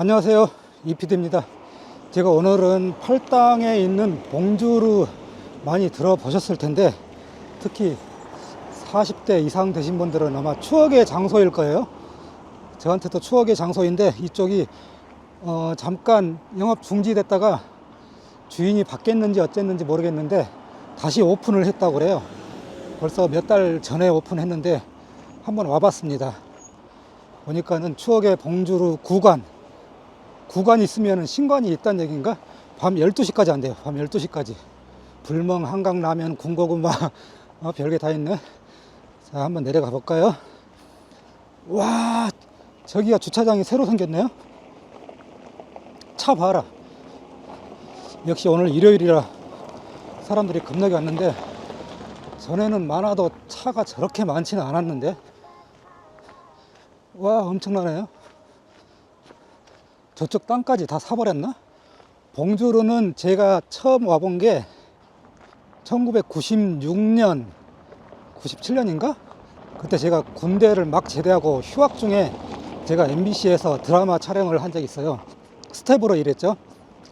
안녕하세요. 이피디입니다. 제가 오늘은 팔당에 있는 봉주루 많이 들어보셨을 텐데 특히 40대 이상 되신 분들은 아마 추억의 장소일 거예요. 저한테도 추억의 장소인데 이쪽이 어, 잠깐 영업 중지됐다가 주인이 바뀌었는지 어쨌는지 모르겠는데 다시 오픈을 했다고 그래요. 벌써 몇 달 전에 오픈했는데 한번 와봤습니다. 보니까는 추억의 봉주루 구간 구간이 있으면 신관이 있다는 얘기인가? 밤 12시까지 안 돼요. 밤 12시까지. 불멍, 한강, 라면, 군고구마, 어, 별게 다 있네. 자, 한번 내려가 볼까요? 와, 저기가 주차장이 새로 생겼네요. 차 봐라. 역시 오늘 일요일이라 사람들이 겁나게 왔는데, 전에는 많아도 차가 저렇게 많지는 않았는데, 와, 엄청나네요. 저쪽 땅까지 다 사버렸나? 봉주루는 제가 처음 와본 게 1996년, 97년인가? 그때 제가 군대를 막 제대하고 휴학 중에 제가 MBC에서 드라마 촬영을 한 적이 있어요. 스텝으로 일했죠.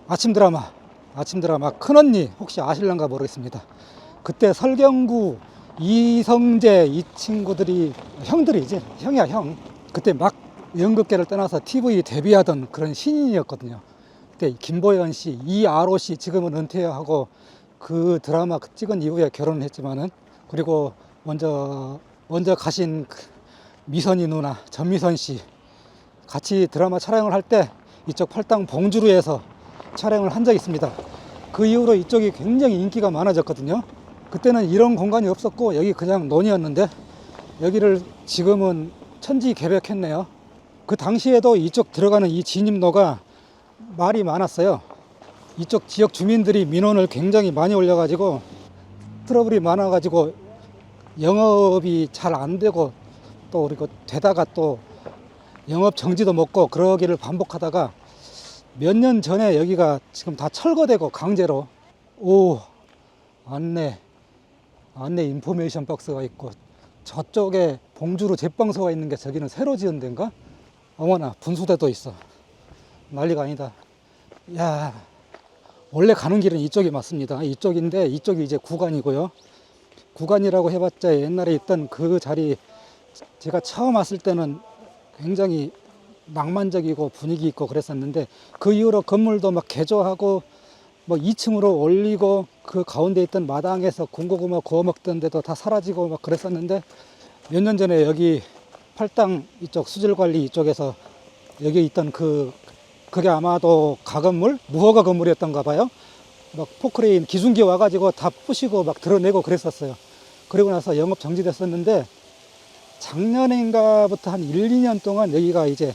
아침 드라마, 아침 드라마 큰언니 혹시 아실런가 모르겠습니다. 그때 설경구, 이성재 이 친구들이 형들이지 형이야 형. 그때 막 연극계를 떠나서 TV 데뷔하던 그런 신인이었거든요. 그때 김보연 씨, 이아로 씨 지금은 은퇴하고 그 드라마 찍은 이후에 결혼을 했지만은 그리고 먼저 먼저 가신 그 미선이 누나 전미선 씨 같이 드라마 촬영을 할 때 이쪽 팔당 봉주루에서 촬영을 한 적이 있습니다. 그 이후로 이쪽이 굉장히 인기가 많아졌거든요. 그때는 이런 공간이 없었고 여기 그냥 논이었는데 여기를 지금은 천지 개벽했네요. 그 당시에도 이쪽 들어가는 이 진입로가 말이 많았어요. 이쪽 지역 주민들이 민원을 굉장히 많이 올려가지고 트러블이 많아가지고 영업이 잘 안 되고 또 그리고 되다가 또 영업 정지도 먹고 그러기를 반복하다가 몇 년 전에 여기가 지금 다 철거되고 강제로 오 안내 안내 인포메이션 박스가 있고 저쪽에 봉주로 제빵소가 있는 게 저기는 새로 지은 데인가? 어머나 분수대도 있어. 난리가 아니다. 야 원래 가는 길은 이쪽이 맞습니다. 이쪽인데 이쪽이 이제 구간이고요. 구간이라고 해봤자 옛날에 있던 그 자리 제가 처음 왔을 때는 굉장히 낭만적이고 분위기 있고 그랬었는데 그 이후로 건물도 막 개조하고 뭐 2층으로 올리고 그 가운데 있던 마당에서 군고구마 구워 먹던 데도 다 사라지고 막 그랬었는데 몇 년 전에 여기 팔당 이쪽 수질 관리 이쪽에서 여기 있던 그 그게 아마도 가건물 무허가 건물이었던가 봐요. 막 포크레인 기중기 와가지고 다 부시고 막 드러내고 그랬었어요. 그리고 나서 영업 정지됐었는데 작년인가부터 한 1, 2년 동안 여기가 이제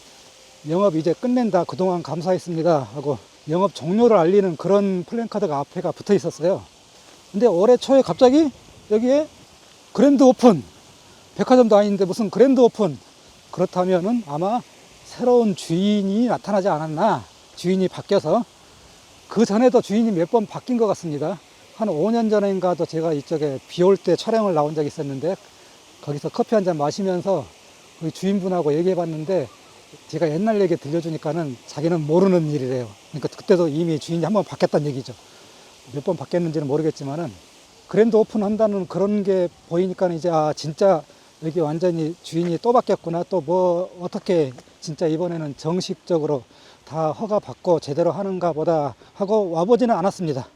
영업 이제 끝낸다. 그동안 감사했습니다. 하고 영업 종료를 알리는 그런 플랜카드가 앞에가 붙어 있었어요. 근데 올해 초에 갑자기 여기에 그랜드 오픈 백화점도 아닌데 무슨 그랜드 오픈. 그렇다면은 아마 새로운 주인이 나타나지 않았나. 주인이 바뀌어서. 그 전에도 주인이 몇 번 바뀐 것 같습니다. 한 5년 전인가도 제가 이쪽에 비 올 때 촬영을 나온 적이 있었는데 거기서 커피 한 잔 마시면서 그 주인분하고 얘기해 봤는데 제가 옛날 얘기 들려주니까는 자기는 모르는 일이래요. 그러니까 그때도 이미 주인이 한 번 바뀌었다는 얘기죠. 몇 번 바뀌었는지는 모르겠지만은 그랜드 오픈 한다는 그런 게 보이니까 이제 아 진짜 여기 완전히 주인이 또 바뀌었구나 또 뭐 어떻게 진짜 이번에는 정식적으로 다 허가 받고 제대로 하는가 보다 하고 와보지는 않았습니다.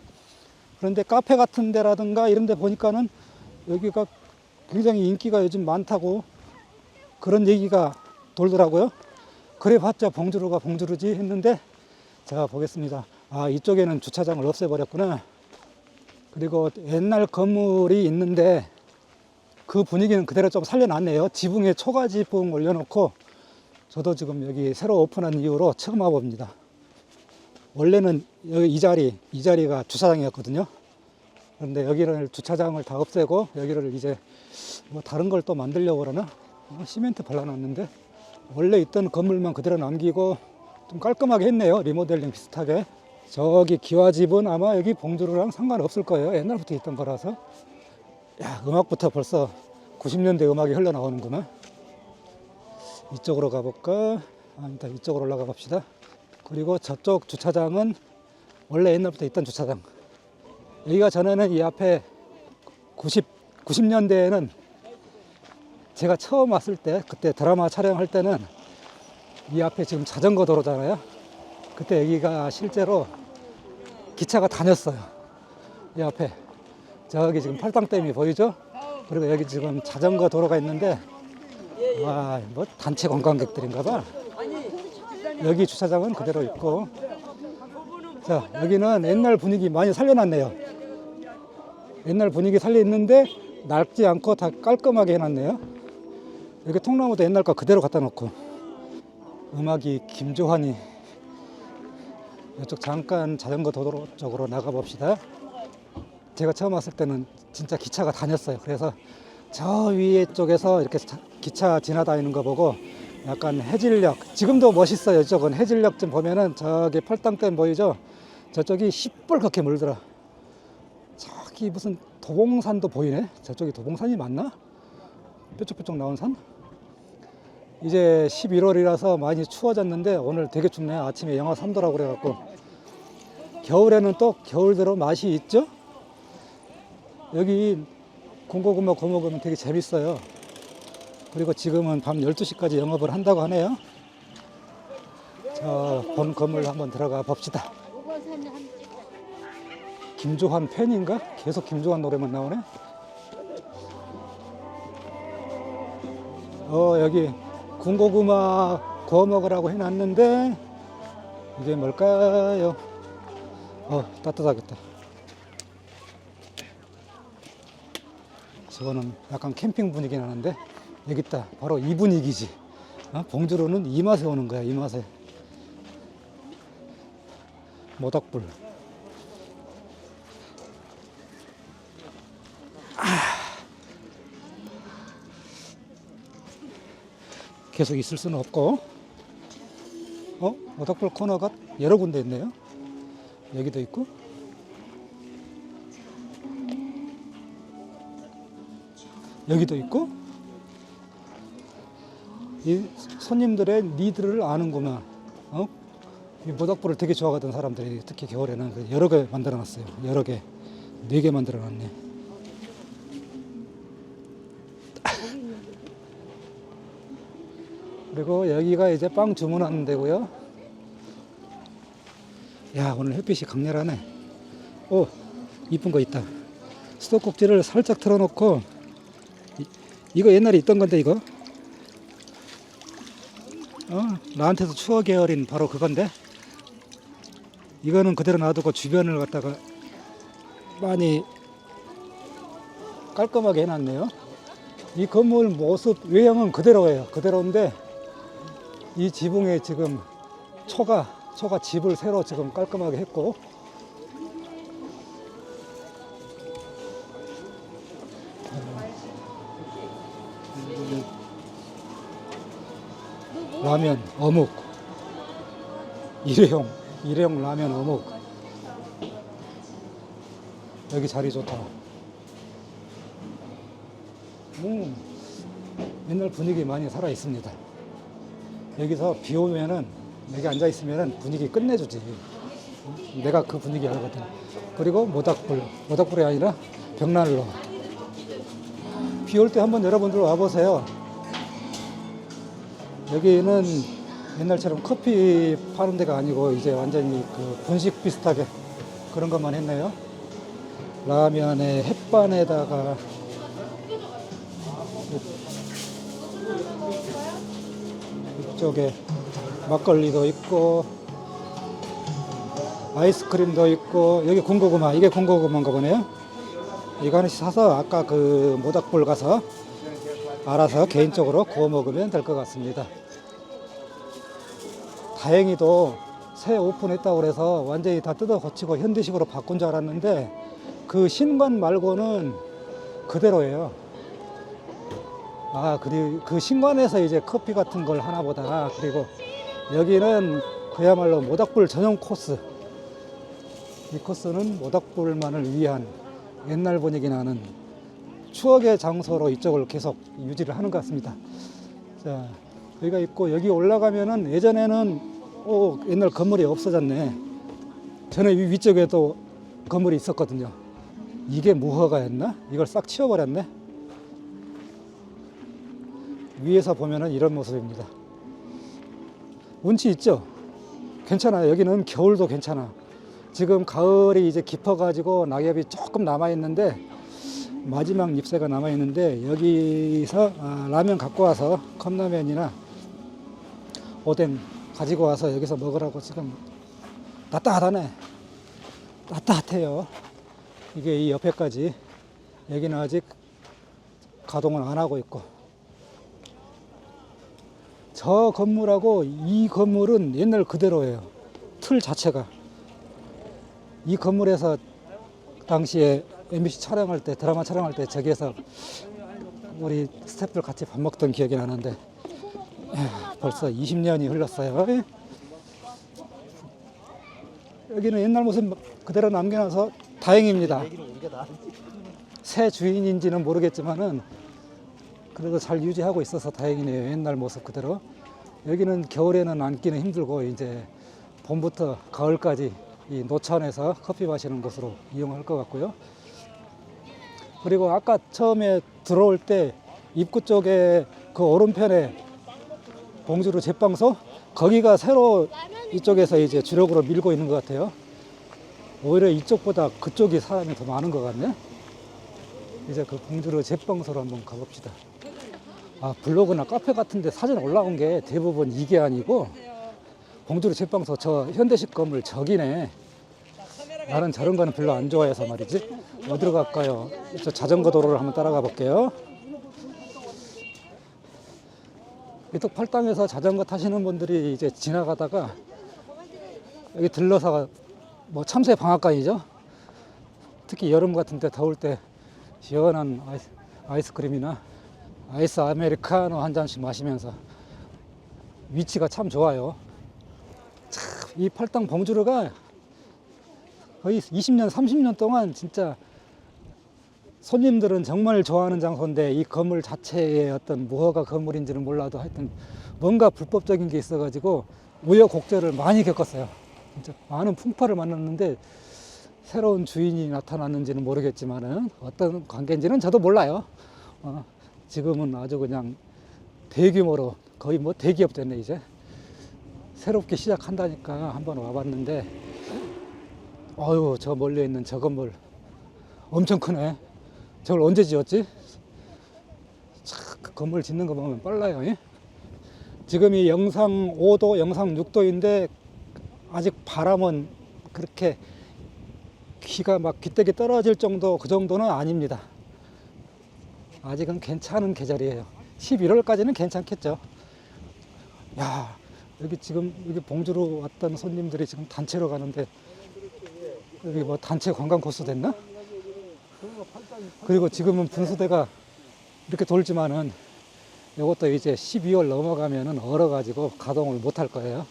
그런데 카페 같은 데라든가 이런 데 보니까는 여기가 굉장히 인기가 요즘 많다고 그런 얘기가 돌더라고요. 그래 봤자 봉주루가 봉주루지 했는데 제가 보겠습니다. 아 이쪽에는 주차장을 없애버렸구나. 그리고 옛날 건물이 있는데 그 분위기는 그대로 좀 살려놨네요. 지붕에 초가지 붕 올려놓고 저도 지금 여기 새로 오픈한 이후로 처음 와봅니다. 원래는 여기 이 자리, 이 자리가 주차장이었거든요. 그런데 여기를 주차장을 다 없애고 여기를 이제 뭐 다른 걸 또 만들려고 그러나 어, 시멘트 발라놨는데 원래 있던 건물만 그대로 남기고 좀 깔끔하게 했네요. 리모델링 비슷하게. 저기 기와집은 아마 여기 봉주루랑 상관없을 거예요. 옛날부터 있던 거라서. 야, 음악부터 벌써 90년대 음악이 흘러나오는구나. 이쪽으로 가볼까? 아니다, 이쪽으로 올라가 봅시다. 그리고 저쪽 주차장은 원래 옛날부터 있던 주차장. 여기가 전에는 이 앞에 90, 90년대에는 제가 처음 왔을 때, 그때 드라마 촬영할 때는 이 앞에 지금 자전거 도로잖아요. 그때 여기가 실제로 기차가 다녔어요. 이 앞에. 저기 지금 팔당댐이 보이죠? 그리고 여기 지금 자전거 도로가 있는데, 와, 뭐 단체 관광객들인가 봐. 여기 주차장은 그대로 있고, 자, 여기는 옛날 분위기 많이 살려놨네요. 옛날 분위기 살려있는데, 낡지 않고 다 깔끔하게 해놨네요. 여기 통나무도 옛날 거 그대로 갖다 놓고, 음악이 김조한이 이쪽 잠깐 자전거 도로 쪽으로 나가 봅시다. 제가 처음 왔을 때는 진짜 기차가 다녔어요. 그래서 저 위에 쪽에서 이렇게 자- 기차 지나다니는 거 보고 약간 해질녘 지금도 멋있어요. 이쪽은 해질녘 좀 보면은 저기 팔당댐 보이죠? 저쪽이 시뻘겋게 물들어. 저기 무슨 도봉산도 보이네. 저쪽이 도봉산이 맞나? 뾰족뾰족 나온 산? 이제 11월이라서 많이 추워졌는데 오늘 되게 춥네요. 아침에 영하 3도라고 그래갖고 겨울에는 또 겨울대로 맛이 있죠. 여기 군고구마 먹으면 되게 재밌어요. 그리고 지금은 밤 12시까지 영업을 한다고 하네요. 저 본 건물 한번 들어가 봅시다. 김조한 팬인가? 계속 김조한 노래만 나오네. 어 여기 군고구마 구워 먹으라고 해놨는데 이게 뭘까요? 어 따뜻하겠다. 저거는 약간 캠핑 분위기 나는데 여기 있다. 바로 이 분위기지. 어? 봉주로는 이 맛에 오는 거야. 이 맛에. 모닥불. 계속 있을 수는 없고 어? 모닥불 코너가 여러 군데 있네요 여기도 있고 여기도 있고 이 손님들의 니드를 아는구나 어? 이 모닥불을 되게 좋아하던 사람들이 특히 겨울에는 그 여러 개 만들어 놨어요 여러 개네 개 만들어 놨네 그리고 여기가 이제 빵 주문하는 데고요. 야 오늘 햇빛이 강렬하네. 오 이쁜 거 있다. 수도꼭지를 살짝 틀어놓고 이, 이거 옛날에 있던 건데 이거. 어 나한테도 추억의 어린 바로 그건데. 이거는 그대로 놔두고 주변을 갖다가 많이 깔끔하게 해놨네요. 이 건물 모습 외형은 그대로예요. 그대로인데 이 지붕에 지금 초가 초가 집을 새로 지금 깔끔하게 했고 라면 어묵 일회용 일회용 라면 어묵 여기 자리 좋다 음, 옛날 분위기 많이 살아 있습니다. 여기서 비 오면은 여기 앉아 있으면은 분위기 끝내주지. 내가 그 분위기 알거든. 그리고 모닥불, 모닥불이 아니라 벽난로. 비 올 때 한번 여러분들 와보세요. 여기는 옛날처럼 커피 파는 데가 아니고 이제 완전히 그 분식 비슷하게 그런 것만 했네요. 라면에 햇반에다가 이쪽에 막걸리도 있고 아이스크림도 있고 여기 군고구마 이게 군고구마인가 보네요 이거 하나씩 사서 아까 그 모닥불 가서 알아서 개인적으로 구워 먹으면 될 것 같습니다 다행히도 새 오픈했다고 그래서 완전히 다 뜯어 고치고 현대식으로 바꾼 줄 알았는데 그 신관 말고는 그대로예요 아, 그리고 그 신관에서 이제 커피 같은 걸 하나 보다. 그리고 여기는 그야말로 모닥불 전용 코스. 이 코스는 모닥불만을 위한 옛날 분위기 나는 추억의 장소로 이쪽을 계속 유지를 하는 것 같습니다. 자, 여기가 있고 여기 올라가면은 예전에는 오 옛날 건물이 없어졌네. 전에 위- 위쪽에도 건물이 있었거든요. 이게 무허가였나? 이걸 싹 치워버렸네. 위에서 보면은 이런 모습입니다. 운치 있죠? 괜찮아요. 여기는 겨울도 괜찮아. 지금 가을이 이제 깊어가지고 낙엽이 조금 남아 있는데 마지막 잎새가 남아 있는데 여기서 아, 라면 갖고 와서 컵라면이나 오뎅 가지고 와서 여기서 먹으라고 지금 따뜻하네. 따뜻해요. 이게 이 옆에까지 여기는 아직 가동을 안 하고 있고 저 건물하고 이 건물은 옛날 그대로예요. 틀 자체가 이 건물에서 당시에 MBC 촬영할 때 드라마 촬영할 때 저기에서 우리 스태프들 같이 밥 먹던 기억이 나는데 에휴, 벌써 20년이 흘렀어요. 여기는 옛날 모습 그대로 남겨놔서 다행입니다. 새 주인인지는 모르겠지만은 그래도 잘 유지하고 있어서 다행이네요. 옛날 모습 그대로. 여기는 겨울에는 앉기는 힘들고 이제 봄부터 가을까지 이 노천에서 커피 마시는 곳으로 이용할 것 같고요. 그리고 아까 처음에 들어올 때 입구 쪽에 그 오른편에 봉주루 제빵소 거기가 새로 이쪽에서 이제 주력으로 밀고 있는 것 같아요. 오히려 이쪽보다 그쪽이 사람이 더 많은 것 같네. 이제 그 봉주루 제빵소로 한번 가봅시다. 아 블로그나 카페 같은데 사진 올라온 게 대부분 이게 아니고 봉주루 제빵소 저 현대식 건물 저기네. 나는 저런 거는 별로 안 좋아해서 말이지. 어디로 갈까요? 저 자전거 도로를 한번 따라가 볼게요. 이쪽 팔당에서 자전거 타시는 분들이 이제 지나가다가 여기 들러서 뭐 참새 방앗간이죠. 특히 여름 같은 때 더울 때 시원한 아이스, 아이스크림이나 아이스 아메리카노 한 잔씩 마시면서 위치가 참 좋아요. 참, 이 팔당 봉주르가 거의 20년, 30년 동안 진짜 손님들은 정말 좋아하는 장소인데 이 건물 자체의 어떤 무허가 건물인지는 몰라도 하여튼 뭔가 불법적인 게 있어가지고 우여곡절을 많이 겪었어요. 진짜 많은 풍파를 만났는데 새로운 주인이 나타났는지는 모르겠지만은 어떤 관계인지는 저도 몰라요. 어, 지금은 아주 그냥 대규모로 거의 뭐 대기업 됐네 이제 새롭게 시작한다니까 한번 와봤는데 어유 저 멀리 있는 저 건물 엄청 크네. 저걸 언제 지었지? 참, 그 건물 짓는 거 보면 빨라요. 예? 지금 이 영상 5도, 영상 6도인데 아직 바람은 그렇게 귀가 막 귀때기 떨어질 정도 그 정도는 아닙니다. 아직은 괜찮은 계절이에요. 11월까지는 괜찮겠죠. 야, 여기 지금 여기 봉주로 왔던 손님들이 지금 단체로 가는데 여기 뭐 단체 관광 코스 됐나? 그리고 지금은 분수대가 이렇게 돌지만은 이것도 이제 12월 넘어가면은 얼어가지고 가동을 못 할 거예요.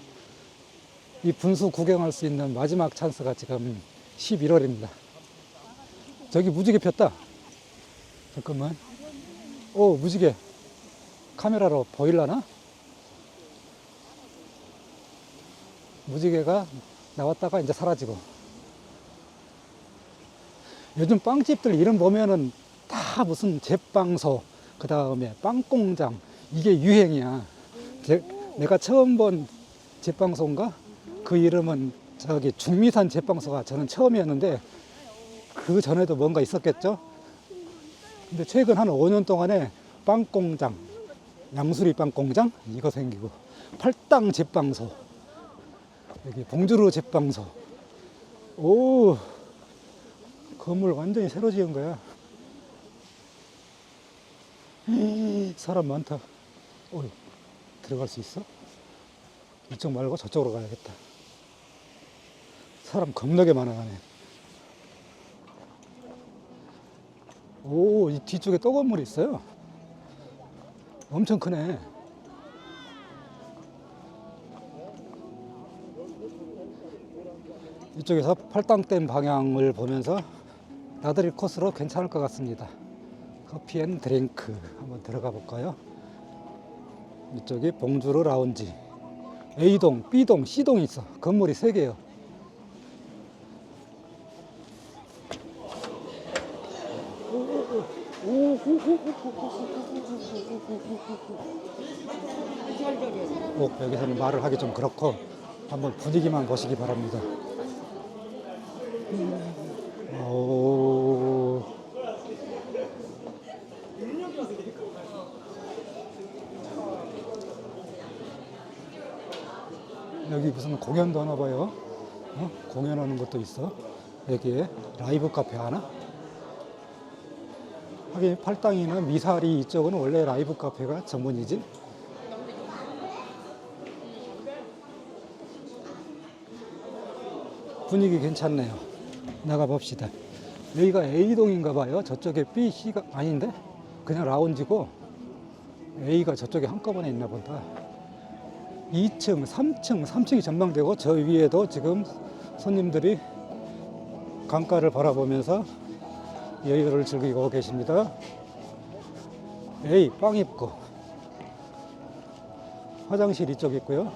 이 분수 구경할 수 있는 마지막 찬스가 지금 11월입니다. 저기 무지개 폈다. 잠깐만. 오, 무지개. 카메라로 보일라나? 무지개가 나왔다가 이제 사라지고. 요즘 빵집들 이름 보면은 다 무슨 제빵소, 그 다음에 빵공장, 이게 유행이야. 제- 내가 처음 본 제빵소인가? 그 이름은 저기 중미산 제빵소가 저는 처음이었는데 그 전에도 뭔가 있었겠죠? 근데 최근 한 5년 동안에 빵공장, 양수리 빵공장 이거 생기고 팔당 제빵소, 여기 봉주루 제빵소. 오, 건물 완전히 새로 지은 거야. 사람 많다. 어이, 들어갈 수 있어? 이쪽 말고 저쪽으로 가야겠다. 사람 겁나게 많아가네. 오, 이 뒤쪽에 또 건물이 있어요. 엄청 크네. 이쪽에서 팔당댐 방향을 보면서 나들이 코스로 괜찮을 것 같습니다. 커피 앤 드링크 한번 들어가 볼까요? 이쪽이 봉주루 라운지. A동, B동, C동이 있어. 건물이 세 개예요. 꼭 여기서는 말을 하기 좀 그렇고 한번 분위기만 보시기 바랍니다. 오. 여기 무슨 공연도 하나 봐요. 어? 공연하는 것도 있어. 여기에 라이브 카페 하나? 하긴 팔당이나 미사리 이쪽은 원래 라이브 카페가 전문이지. 분위기 괜찮네요. 나가 봅시다. 여기가 A동인가 봐요. 저쪽에 B, C가 아닌데? 그냥 라운지고 A가 저쪽에 한꺼번에 있나 보다. 2층, 3층, 3층이 전망되고 저 위에도 지금 손님들이 강가를 바라보면서 여유를 즐기고 계십니다. A, 빵 입고 화장실 이쪽 있고요.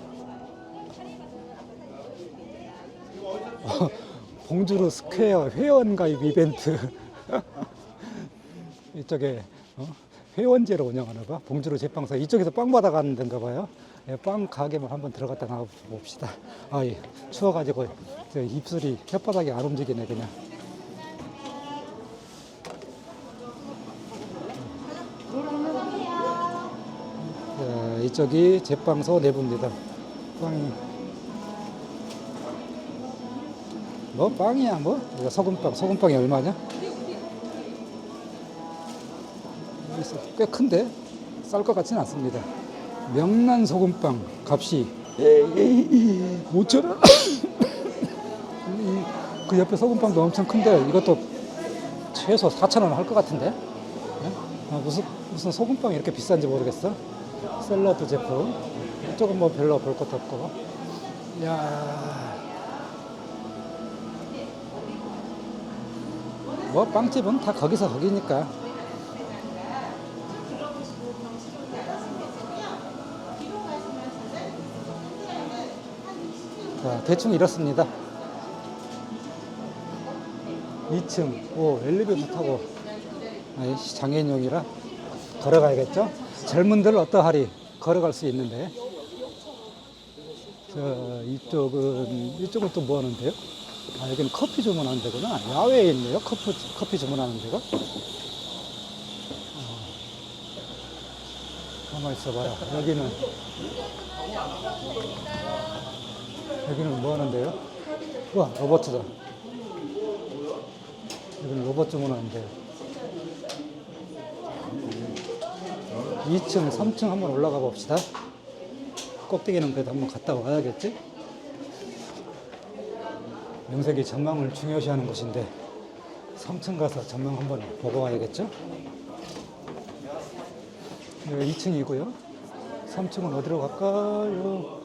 봉주루 스퀘어 회원가입 이벤트 이쪽에 어? 회원제로 운영하나 봐 봉주루 제빵사 이쪽에서 빵 받아가는 데인가 봐요 예, 빵 가게만 한번 들어갔다 나와 봅시다. 아 예. 추워가지고 저 입술이 혓바닥이 안 움직이네 그냥. 자, 이쪽이 제빵소 내부입니다. 빵이. 뭐 빵이야 뭐? 이거 소금빵 소금빵이 얼마냐. 꽤 큰데? 쌀 것 같지는 않습니다 명란 소금빵 값이 5천 원. 이- 그 옆에 소금빵도 엄청 큰데 이것도 최소 4천 원 할 것 같은데 예? 아, 무슨 무슨 소금빵이 이렇게 비싼지 모르겠어 샐러드 제품 이쪽은 뭐 별로 볼 것도 없고 야 뭐 빵집은 다 거기서 거기니까. 자, 대충 이렇습니다. 2층, 오, 엘리베이터 타고, 아이, 장애인용이라 걸어가야겠죠? 젊은들 어떠하리 걸어갈 수 있는데. 자, 이쪽은, 이쪽은 또 뭐 하는데요? 아, 여기는 커피 주문하는 데구나. 야외에 있네요. 커피, 커피 주문하는 데가. 어. 가만 있어봐라. 여기는, 여기는 뭐 하는데요? 우와, 로버트다. 여기는 로봇 주문하는데요. 2층, 3층 한번 올라가 봅시다. 꼭대기는 그래도 한번 갔다 와야겠지? 명색이 전망을 중요시하는 곳인데 3층 가서 전망 한번 보고 와야겠죠? 여기 2층이고요. 3층은 어디로 갈까요?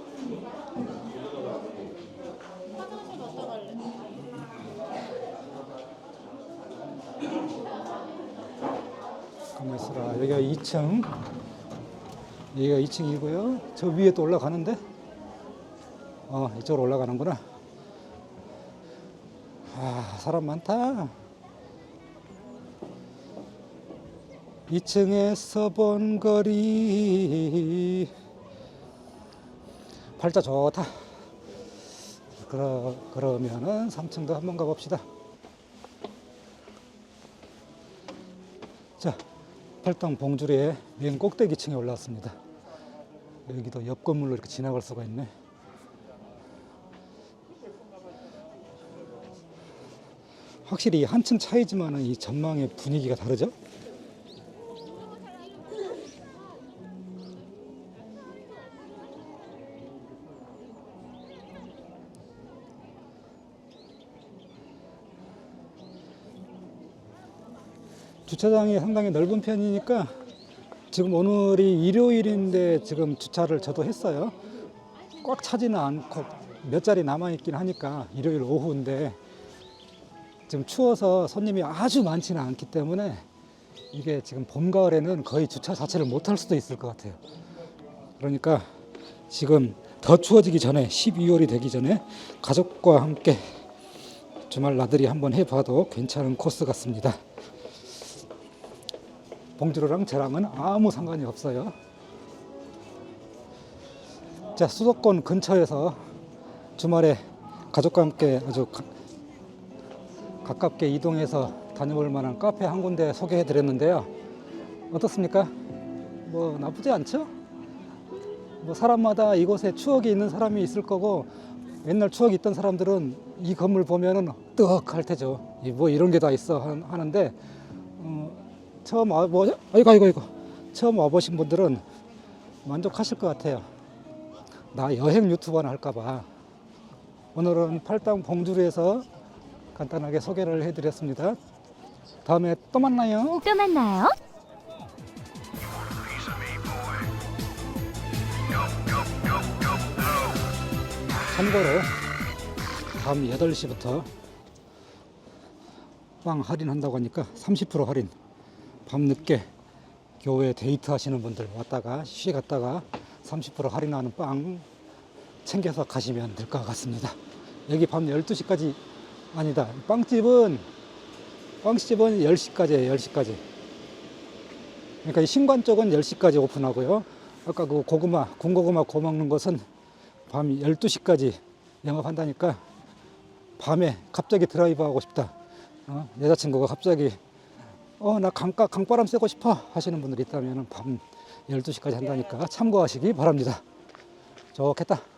여기가 2층. 여기가 2층이고요. 저 위에 또 올라가는데? 어, 이쪽으로 올라가는구나. 아, 사람 많다. 2층에서 본 거리. 팔자 좋다. 그러, 그러면은 3층도 한번 가봅시다. 자, 팔당 봉주리의 맨 꼭대기 층에 올라왔습니다. 여기도 옆 건물로 이렇게 지나갈 수가 있네. 확실히 한층 차이지만 이 전망의 분위기가 다르죠? 주차장이 상당히 넓은 편이니까 지금 오늘이 일요일인데 지금 주차를 저도 했어요. 꽉 차지는 않고 몇 자리 남아있긴 하니까 일요일 오후인데 지금 추워서 손님이 아주 많지는 않기 때문에 이게 지금 봄, 가을에는 거의 주차 자체를 못할 수도 있을 것 같아요. 그러니까 지금 더 추워지기 전에 12월이 되기 전에 가족과 함께 주말 나들이 한번 해봐도 괜찮은 코스 같습니다. 봉주로랑 저랑은 아무 상관이 없어요. 자 수도권 근처에서 주말에 가족과 함께 아주 가, 가깝게 이동해서 다녀볼 만한 카페 한 군데 소개해 드렸는데요. 어떻습니까? 뭐 나쁘지 않죠? 뭐 사람마다 이곳에 추억이 있는 사람이 있을 거고 옛날 추억이 있던 사람들은 이 건물 보면은 뜨악할 테죠. 이뭐 이런 게 다 있어 하- 하는데 어, 처음 와보 아이고 아이고 아이고 처음 와보신 분들은 만족하실 것 같아요. 나 여행 유튜버나 할까봐 오늘은 팔당 봉주리에서 간단하게 소개를 해드렸습니다. 다음에 또 만나요. 또 만나요. 참고로 밤 8시부터 빵 할인한다고 하니까 30% 할인 밤 늦게 교회 데이트 하시는 분들 왔다가 쉬 갔다가 30% 할인하는 빵 챙겨서 가시면 될 것 같습니다 여기 밤 12시까지 아니다 빵집은 빵집은 10시까지예요 10시까지 그러니까 이 신관 쪽은 10시까지 오픈하고요 아까 그 고구마 군고구마 구워 먹는 곳은 밤 12시까지 영업한다니까 밤에 갑자기 드라이브 하고 싶다. 어? 여자친구가 갑자기 어, 나 강가, 강바람 쐬고 싶어 하시는 분들 있다면 밤 12시까지 한다니까 참고하시기 바랍니다. 좋겠다.